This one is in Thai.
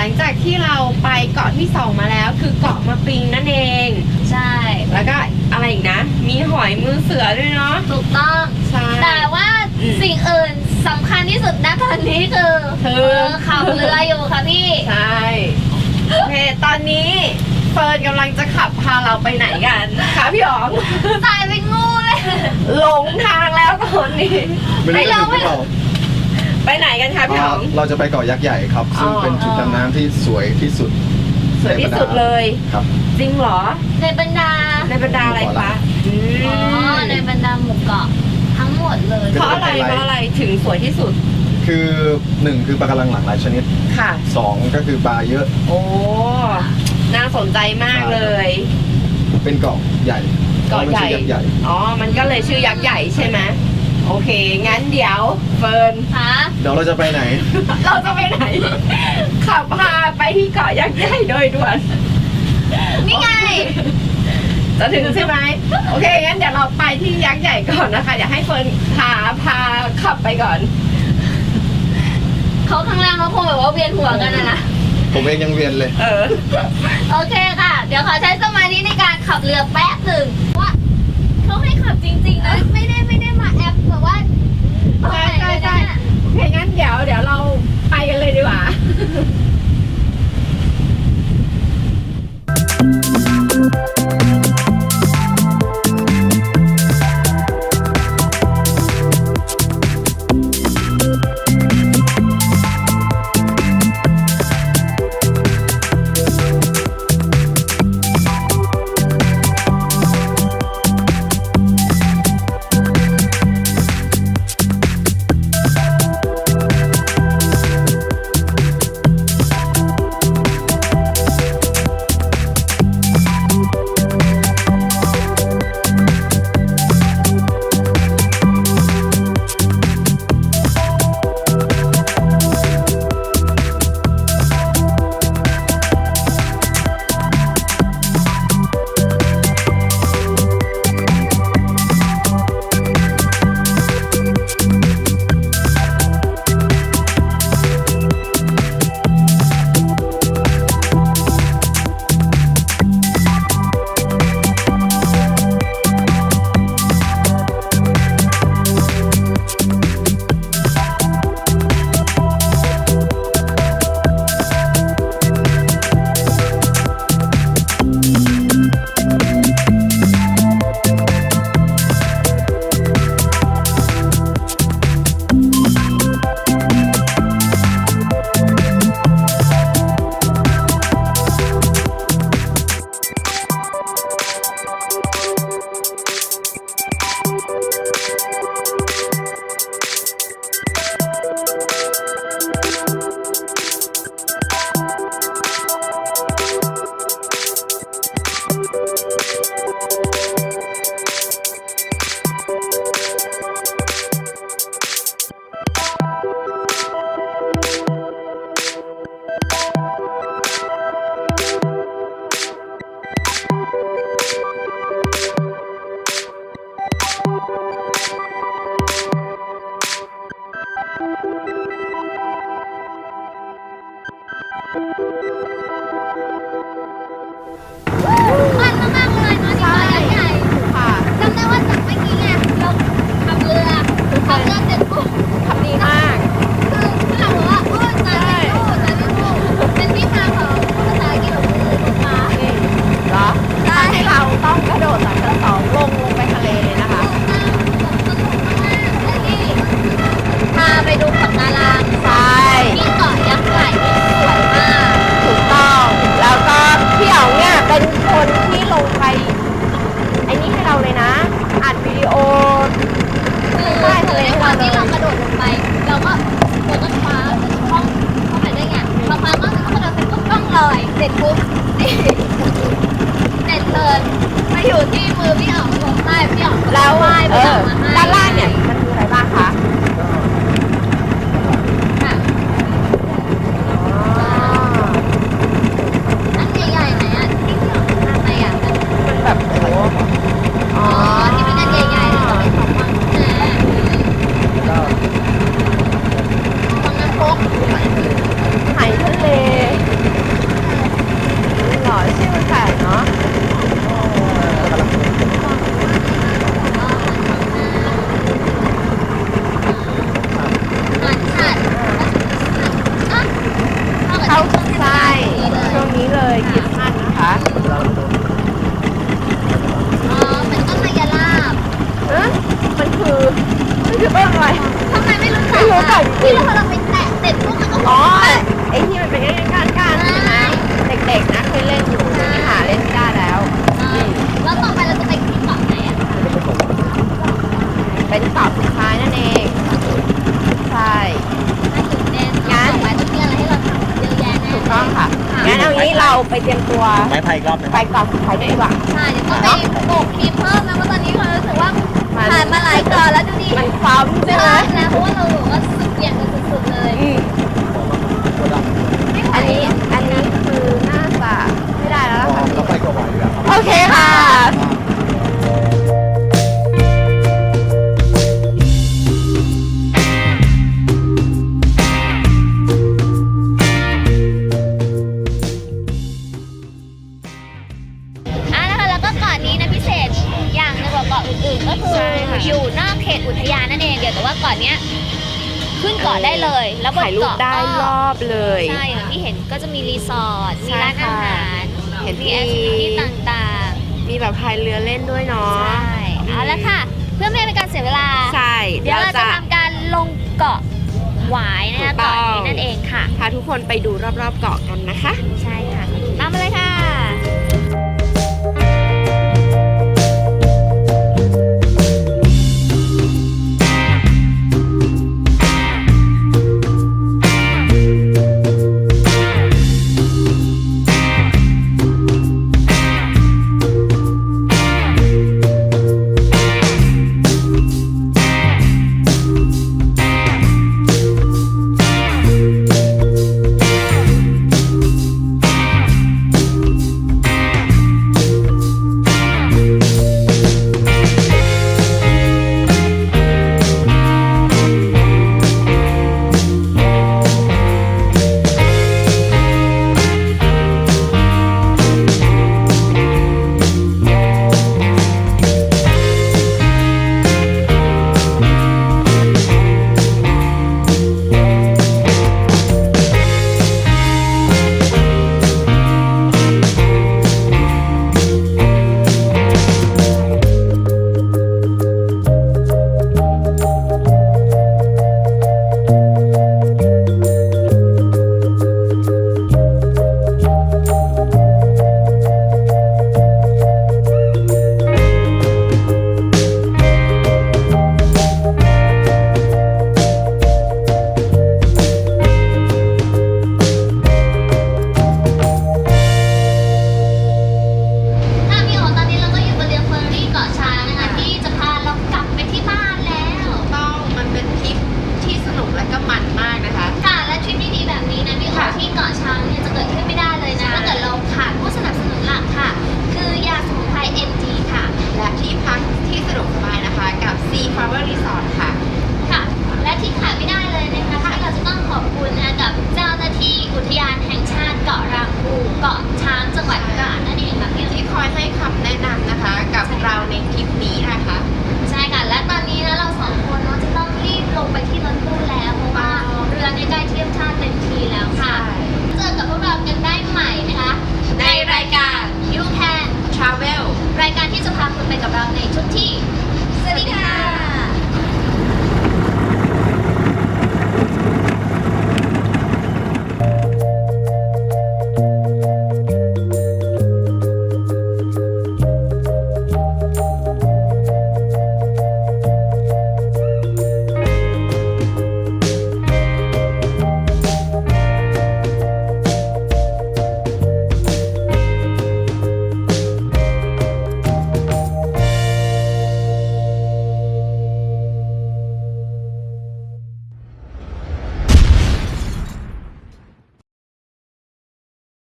หลังจากที่เราไปเกาะที่สองมาแล้ว คือเกาะมะปิงนั่นเอง ใช่ แล้วก็อะไรอีกนะ มีหอยมือเสือด้วยเนาะ ถูกต้อง ใช่ แต่ว่าอืมสิ่งอื่นสำคัญที่สุดนะตอนนี้คือคือ เออขับเรืออยู่ค่ะพี่ ใช่ โอเค ตอนนี้เฟิร์นกำลังจะขับพาเราไปไหนกันคะพี่อ๋อง ตายเป็นงูเลย หลงทางแล้วตอนนี้ ไม่รู้จะถึงหรือเปล่า ไปไหนกันคะพี่อ๋องเราจะไปเกาะยักษ์ใหญ่ครับ ซึ่งอ๋อ เป็นจุดดำน้ำที่สวยที่สุดสวยที่สุดเลย ครับ จริงเหรอ ในบรรดา ในบรรดาอะไรคะอืมอ๋อ ในบรรดาหมู่เกาะทั้งหมดเลย เพราะอะไรเพราะอะไรถึงสวยที่สุดคือหนึ่งคือปลากระลังหลากหลายชนิดค่ะ สองก็คือปลาเยอะโอ้ น่าสนใจมากเลย เป็นเกาะใหญ่เกาะใหญ่ไม่ช่ยักษ์ใหญ่ อ๋อ มันก็เลยชื่อยักษ์ใหญ่ใช่ไหม โอเค งั้นเดี๋ยวเฟิร์นฮะเดี๋ยวเราจะไปไหน เราจะไปไหน ขับพาไปที่เกาะยักษ์ใหญ่โดยด่วน นี่ไง จะถึงใช่ไหมโอเค งั้นเดี๋ยวเราไปที่ยักษ์ใหญ่ก่อนนะคะ อยากให้เฟิร์นพาพาขับไปก่อน เขาข้างล่างเขาคงแบบว่าเวียนหัวกันนะนะ ผมเองยังเวียนเลย เออ โอเคค่ะ เดี๋ยวขอใช้สมาธิในการขับเรือแป๊บหนึ่งว่าเขาให้ขับจริงๆนะไม่ได้ไม่ได้มา แอปแบบว่า ใช่ใช่ใช่ จปุ๊บนี่เสร็จเลยมาอยู่ที่มือพี่อ๋องลงใต้พี่อ๋องก็แล้วว่ายไปเอจัอบมาให้ด้านล่างเนี่ยมันคืออะไรบ้างคะค่ะอันใหญ่ๆไหนอะที่พี่อ๋องทำอะไรอะ มันแบบโอ้โหอ๋ อ๋ อ อที่เป็นอันใหญ่ๆแล้วก็เป็นของวังนะวังน้ำพก ไหทะเล คือมันคือต้นอะไร ทำไมไม่รู้จัก ไม่รู้จัก ที่เราเราไปแตะเสร็จปุ๊บมันก็ อ๋อไอ้ที่มันเป็นก้านก้านๆใช่ไหมเด็กๆนะเคยเล่นอยู่เดี๋ยวนี้หาเล่นไม่ได้แล้ว เออแล้วต่อไปเราจะไปที่เกาะไหนอะคะ เป็นเกาะสุดท้ายนั่นเอง ใช่ น่าตื่นเต้น งั้น ต่อไปต้องมีอะไรให้เราทำเยอะแยะแน่ ถูกต้อ งค่ะงั้นเอางี้เราไปเตรียมตัวไม้ไผ่อีกรอบหนึงไปเกาะสุดท้ายดีกว่า ใช่เดี๋ยวต้องไปโบกครีมเพิ่มนะเพราะตอนนี้เรารู้สึกว่าผ่านมาหลายเกาะแล้วดูดิมันซ้ำใช่ไหมใช่แล้วเพราะว่าเราแบบว่าสุดเหวี่ยงกันสุดๆเลยอืมตัวดำไม่ไหวอันนี้อันนี้ อใช่ค่ะอยู่นอกเขตอุทยานนั่นเองเดี๋ยวแต่ว่าเกาะเนี้ยขึ้นเกาะได้เลย แล้วบนถ่ายรูปเกาะได้ก็รอบเลยใช่อย่างที่เห็นก็จะมีรีสอร์ทมีใช่ร้านอาค่ะหารเห็นมีที่แอคทิวิตี้ต่างมีแบบพายเรือเล่นด้วยๆเนาะใช่เอาละค่ะ เพื่อไม่ให้เป็นการเสียเวลาใช่เดี๋ยวเราจะทำการลงเกาะหวายนะคะถูกต้เกาะองนี้นั่นเองค่ะพาทุกคนไปดูรอบๆเกาะกันนะคะ ใช่ค่ะตามมาเลยค่ะค่ะ